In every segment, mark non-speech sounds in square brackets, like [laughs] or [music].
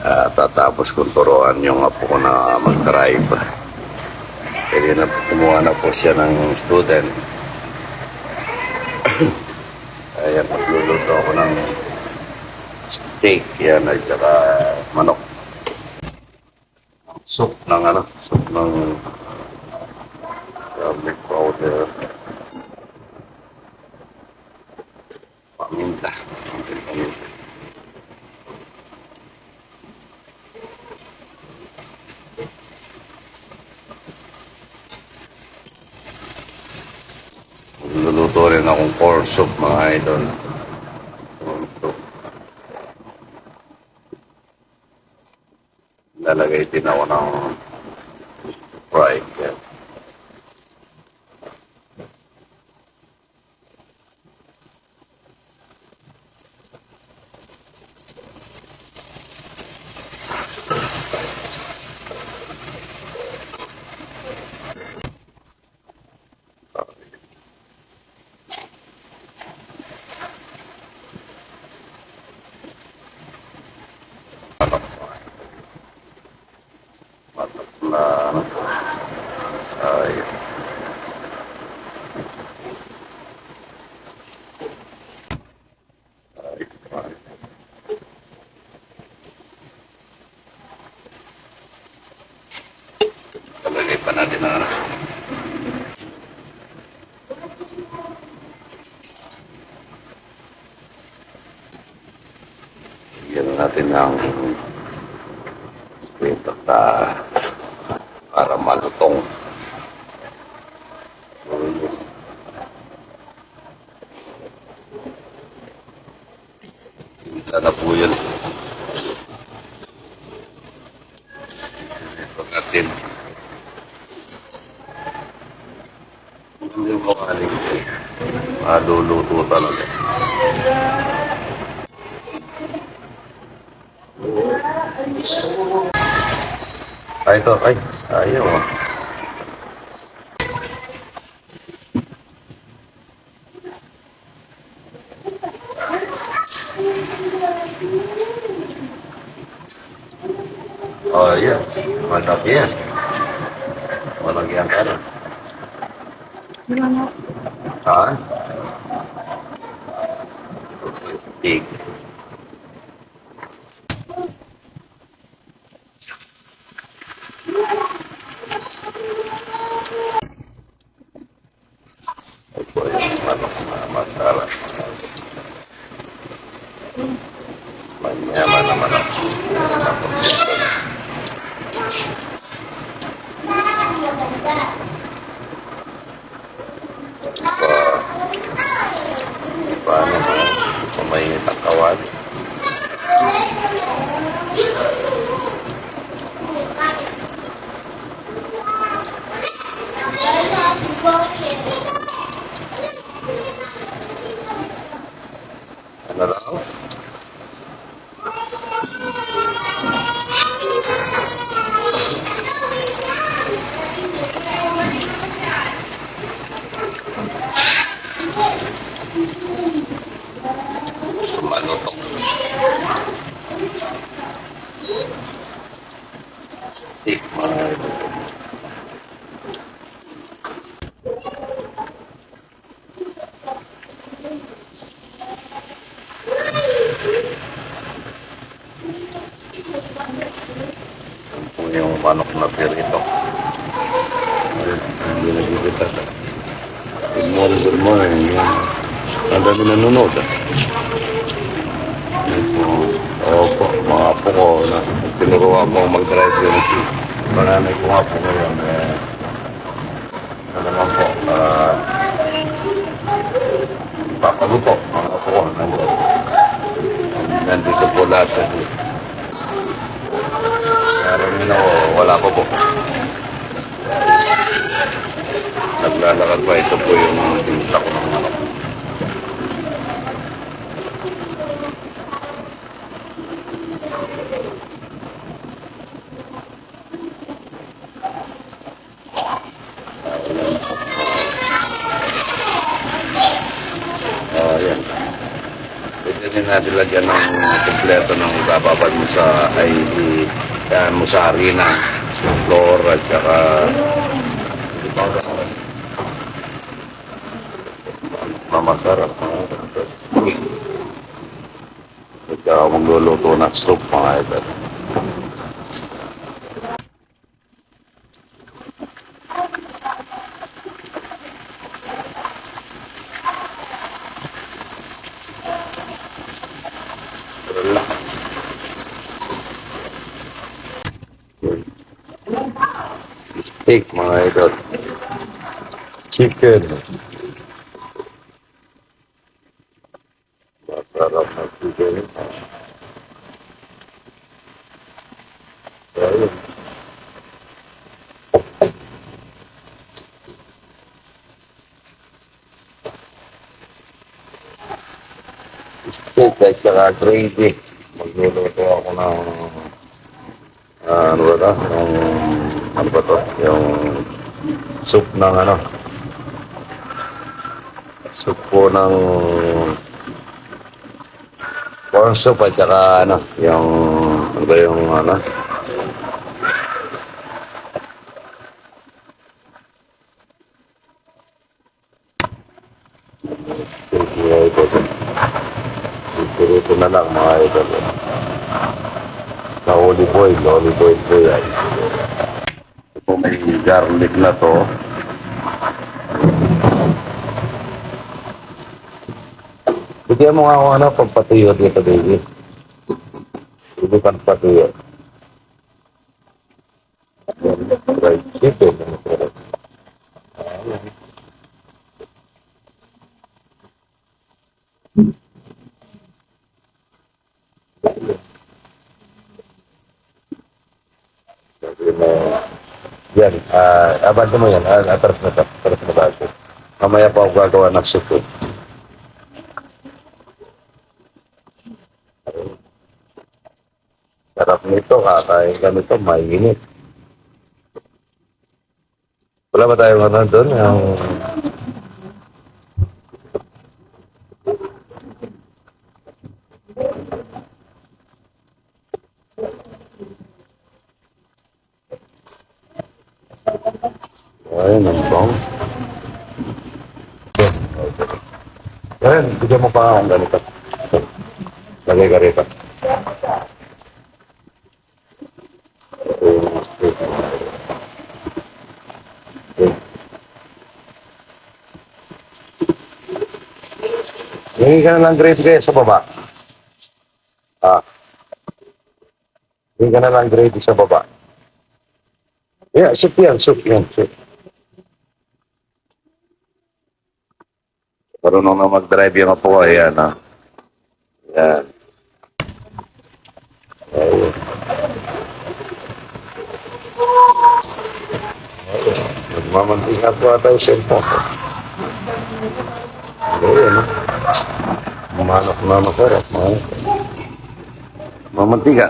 Ah, tatapos kong turuan yung apo ko na mag-drive. Pwede na kumuha na po siya ng student. [coughs] Ayan, magluluto ako ng steak yan at saka manok. Soup ng ano, soup ng garlic powder. Paminta. Luluto rin akong corn soup mga idol. Corn soup. Lalagay din ako ng fried. Yan. Manok. Manok na ano. Ay. Ay, ay. Talagay pa natin ang ano. Bigyan natin ng ta para malutong. Isa na po yun. Ito natin. Hindi mo kaling maluluto talaga. Ay, ito. Ay, ayaw ah. Oh, iya. Malaki yan. Malaki yan ka All right. Big. Na pirito. Ayun, Hindi na bibita. Good morning, good morning. Ang dami nanonood. ah. Opo, mga apo ko na tinuruan mo mag-drive yung jeep. Maranay ko nga po ngayon. Eh, ano naman po, ah, papaluto, mga apo ko. Nandito, po lahat kasi Meron nyo na ako, wala ko po. Naglalakad pa ito po yung tinta ko ng manok. Ah, yan. Pwede rin natin lagyan ng kompleto ng ibababad mo sa ay yan mo sa harina, flour at saka mamasarap. Ikaw magluluto ng soup mga idol. Steak mga idol. Chicken. Masarap na chicken. Ayun. Steak at saka gravy. Magluluto ako ng ah, ano ba ito? Yung, ano ba to? Yung soup ng ano? Soup po ng corn soup at saka ano? Yung, ano ba yung ano? Steak mga idol. Ito na lang mga idol. Sa olive oil, olive oil po yan. May garlic na to. Bigyan mo nga ako ano, pagpatuyo dito, baby. Hindi ka patuyo. Fried chicken. ano po rin. Sabi mo, yan, ah, abante mo yan, ah, atras na to, atras na bago. Mamaya pa ako gagawa ng soup eh. Sarap nito, kakain ka nito, mainit. Wala ba tayong ano doon? Yung... Ayun, ang bang. Ayun, bigyan mo pa akong ganito. Lagay ka rito. Hingi ka na lang grade kayo sa baba. Ah. Hingi ka na lang grade sa baba. Yeah, soup yan, soup yan, soup. Marunong na mag-drive yung apo ko, ayan ah. Yan. Ayun. Ayun. Nagmamantika po ata yung cellphone ko. Ayun ah. Manok na masarap. Manok. Mamantika.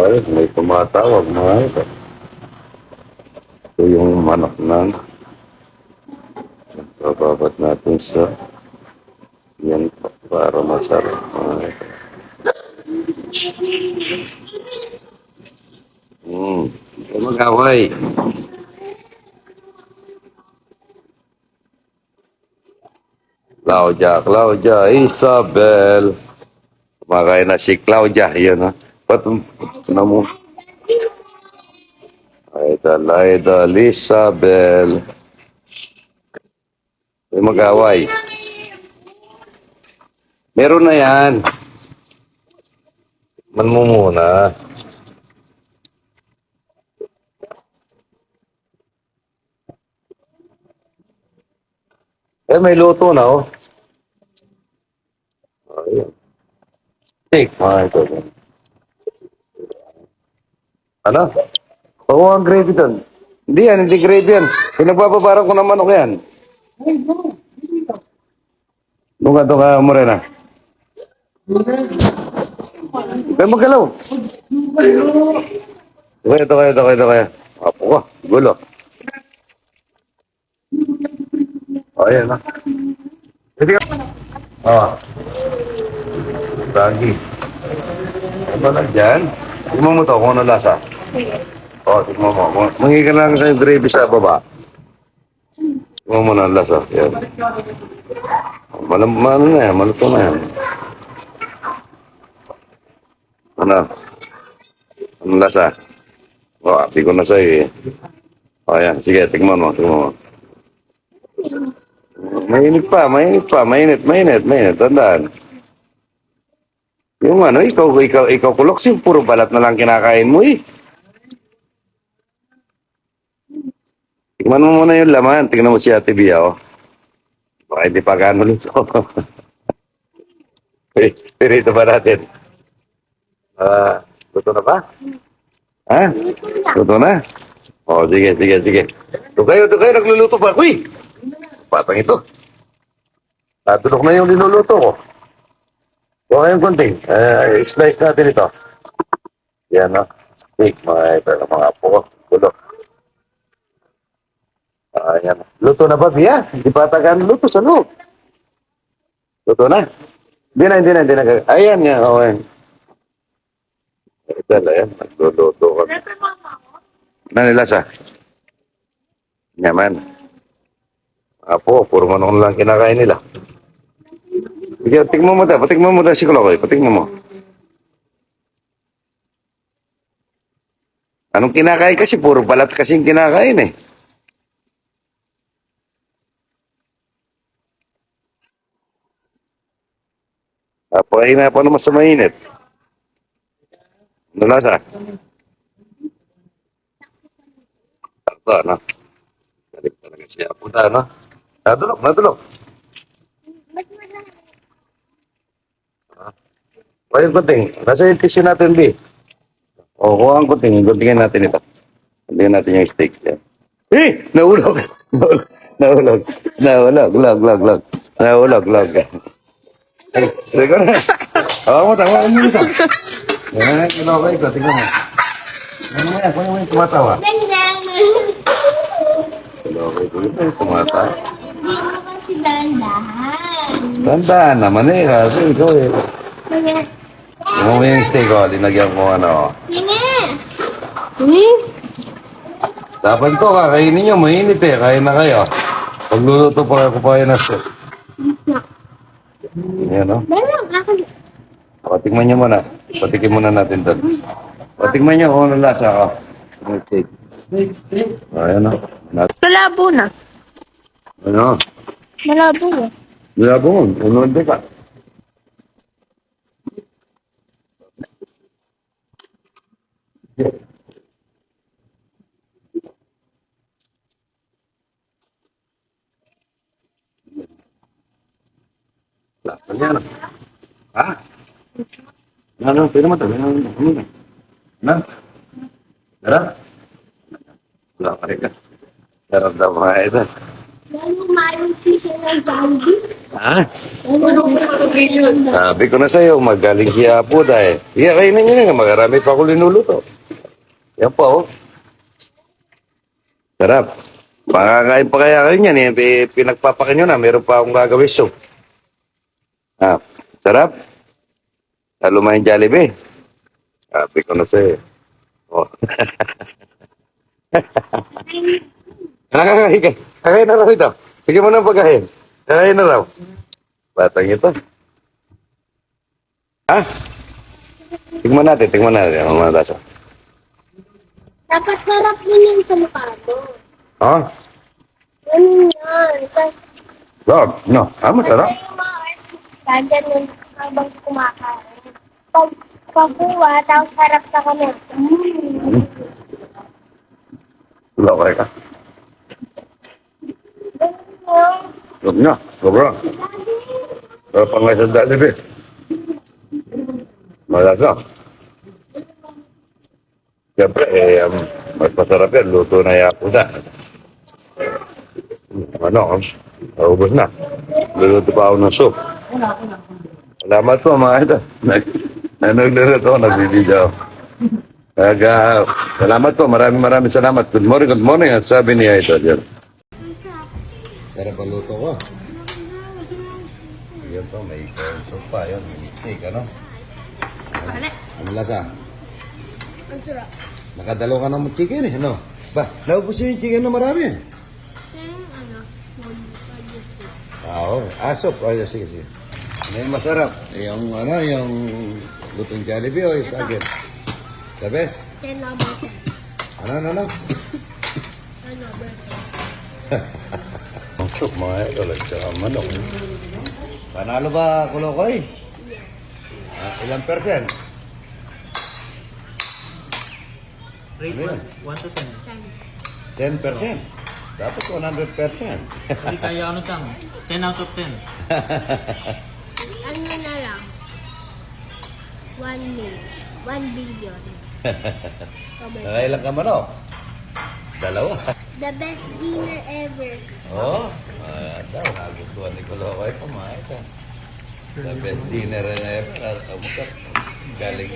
Ay, may tumatawag mga ito. Ito yung manok ng bababat natin sa yan para masarap mga ito. Hmm, ito Claudia, Isabel. Kumakain na si Claudia, yun ha. Mo? Idol, idol, Isabel. May mag-away. Meron na yan. Man mo muna. Eh, may luto na, oh. Ayun. Steak, mga ito. Ano? Oo, ang gravy doon. Hindi yan, hindi gravy yan. Pinagbababaran ko ng manok yan. Ka, doon ka, Morena. Kaya magalaw. Okay, ito kaya, ito kaya, ito kaya. Apo ka, gulo. O, ayan na. Hindi ka. Ah. Lagi. Ano ba lang dyan? Tignan mo to kung ano lasa. O, tignan mo. Mangingi ka lang sa gravy sa baba. Tignan mo na ang lasa. Yan. Malam, na yan, maluto na yan. Ano? Ano lasa? O, api ko na sa'yo eh. O, yan. Sige, tignan mo, tignan mo. Mainit pa, mainit pa, mainit, mainit, mainit. Tandaan. Yung ano, ikaw, ikaw, ikaw kulok, puro balat na lang kinakain mo eh. Tingnan mo muna yung laman. Tingnan mo si Ate Bia, oh. Baka hindi pa gaano luto. [laughs] Pero ito ba natin? Ah, luto na ba? Ha? Luto na? Oh, sige, sige, sige. Ito kayo, ito kayo, nagluluto pa. Uy! Patang ito. Natulog na yung linuluto ko. Huwag kayong kunting. Uh, slice natin ito. Yan, no? Steak, mga ito, mga apo ko. Ayan. Luto na ba, Bia? Hindi pa tagaan luto sa loob. Luto na? Hindi na, hindi na, hindi na. Ayan, yan. Oh, ayan. Ito, ayan. Nagluluto ko. Ano nilasa? Yaman. Apo, puro manong lang kinakain nila. Sige, tingnan mo ta. Patingnan mo ta si Kulokoy. Patingnan mo. Anong kinakain kasi? Puro balat kasing kinakain eh. Apo, ay na po naman sa mainit. Ano lasa? Ito, ano? Galing talaga siya. Puta, ano? Nadulok, nadulok. O yung kunting, nasa yung tissue natin, B. O, kuha ang kunting, kuntingin natin ito. Kuntingin natin yung steak. Yan. Eh! Nahulog! [laughs] Nahulog! Nahulog! Log, log, log. Nahulog, log. Teka na. Hawakan mo, tawakan mo ito. Yan, kinokay ko, tingnan mo. Ano mo yan? Kung yung tumatawa. Kinokay ko ito, tumatawa. Hindi mo kasi dandahan. Tandaan naman eh, kasi ikaw eh. Mga. Yung steak, oh. Linagyan ko ano. Mga. Hmm? Dapat to, kakainin nyo, mainit eh. Kain na kayo. Pagluluto pa kayo na steak. Yan, no? Meron ako. Patikman nyo muna. Patikin muna natin doon. Patikman nyo kung ano lasa ko. Yung steak. Ayan, no? Nat- Malabo na. Ano? Malabo na. Po. Ano hindi ka? Ano, pwede mo ito. Ano, ano, ano? Tara? Wala ka rin ka. Ng Jollibee. Ha? Sabi ko na sa'yo, magaling siya po dahil. Iya, nyo na nga, magarami pa ako linuluto. Yan po, oh. Sarap. Pakakain pa kaya kayo niyan, eh. Pi- Pinagpapakin nyo na, meron pa akong gagawin soup. Ah, sarap. Lalo may Jollibee. Sabi ko na sa'yo. Oh. [laughs] Nakakain ka. Kakain na raw ito. Bigyan mo ng pagkain. Kakain na raw. Batang ito. Ha? Tingnan natin, tingnan natin. Ang mga lasa. Dapat sarap yun yung sa mukha mo. Ha? Ganun yan. Tapos, no. Ah, masarap. yung mga artista, ganun, habang kumakain. Pag, pagkuha, tapos harap sa kamay. Mm. Wala ka ka. Huwag na. Sobra. Pero pang nga sa Jollibee. Malasa. Siyempre, eh, um, mas masarap yan. Luto na yakuda. Ano, um, naubos na. Luluto pa ako ng soup. Salamat po, mga ito. Ano nagluluto? Nagbibideo. Aga, salamat po. Maraming maraming salamat. Good morning, good morning. At sabi ni Idol yan. Sarap ang luto ko. Yan po, may corn soup pa. Yan, may steak, ano? Ano lasa? Ang sarap. Nakadalo ka ng chicken eh, ano? Ba, naubos yung chicken na marami eh. Ano, Ah, oo. Ah, soup. Oh, yeah, sige, sige. Ano yung masarap? Yung, ano, yung lutong Jollibee o yung sagit? The best? Ten number ten. Ano, ano, ano? Ten number ten. [laughs] Ang soup, mga idol, at saka manok. Panalo ba, Kulokoy? Ah, ilang percent? Rate Ano yun? 1 to 10. 10%. Ten. Dapat 100%. Hindi kaya ano tang 10 [laughs] out of 10. [laughs] 1 mil. 1 billion. [laughs] Nakailan ka man? Dalawa. The best dinner ever. Oo. Oh, ah, daw. Nagustuhan ni Koloko ito. Mahal ka. The best dinner ever. Kamukat. Galing.